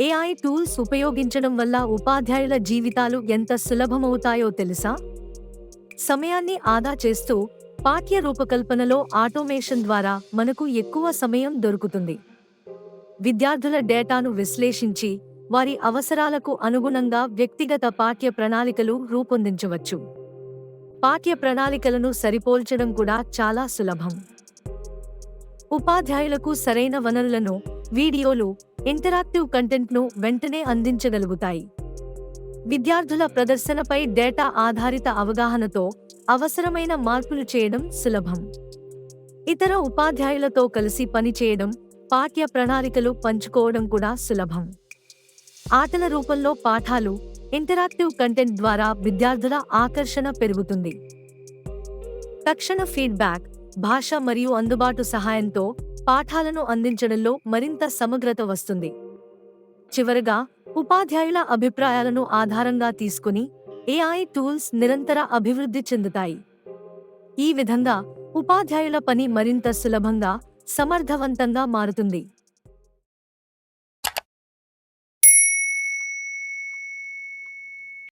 AI tools ఉపయోగించడం వల్ల ఉపాధ్యాయుల జీవితాలు ఎంత సులభమవుతాయో తెలుసా? సమయాన్ని ఆదా చేస్తూ పాఠ్య రూపకల్పనలో ఆటోమేషన్ ద్వారా మనకు ఎక్కువ సమయం దొరుకుతుంది. విద్యార్థుల డేటాను విశ్లేషించి వారి అవసరాలకు అనుగుణంగా వ్యక్తిగత పాఠ్య ప్రణాళికలు రూపొందించవచ్చు. పాఠ్య ప్రణాళికలను సరిపోల్చడం కూడా చాలా సులభం. ఉపాధ్యాయులకు సరైన వనరులను వీడియోలు ఇంటరాక్టివ్ కంటెంట్ను వెంటనే అందించగలుగుతాయి. విద్యార్థుల ప్రదర్శనపై డేటా ఆధారిత అవగాహనతో అవసరమైన మార్పులు చేయడం సులభం. ఇతర ఉపాధ్యాయులతో కలిసి పనిచేయడం పాఠ్య ప్రణాళికలు పంచుకోవడం కూడా సులభం. ఆటల రూపంలో పాఠాలు ఇంటరాక్టివ్ కంటెంట్ ద్వారా విద్యార్థుల ఆకర్షణ పెరుగుతుంది. తక్షణ ఫీడ్బ్యాక్ భాష మరియు అందుబాటు సహాయంతో పాఠాలను అందించడంలో మరింత సమగ్రత వస్తుంది. చివరగా ఉపాధ్యాయుల అభిప్రాయాలను ఆధారంగా తీసుకుని ఏఐ టూల్స్ నిరంతర అభివృద్ధి చెందుతాయి. ఈ విధంగా ఉపాధ్యాయుల పని మరింత సులభంగా సమర్థవంతంగా మారుతుంది.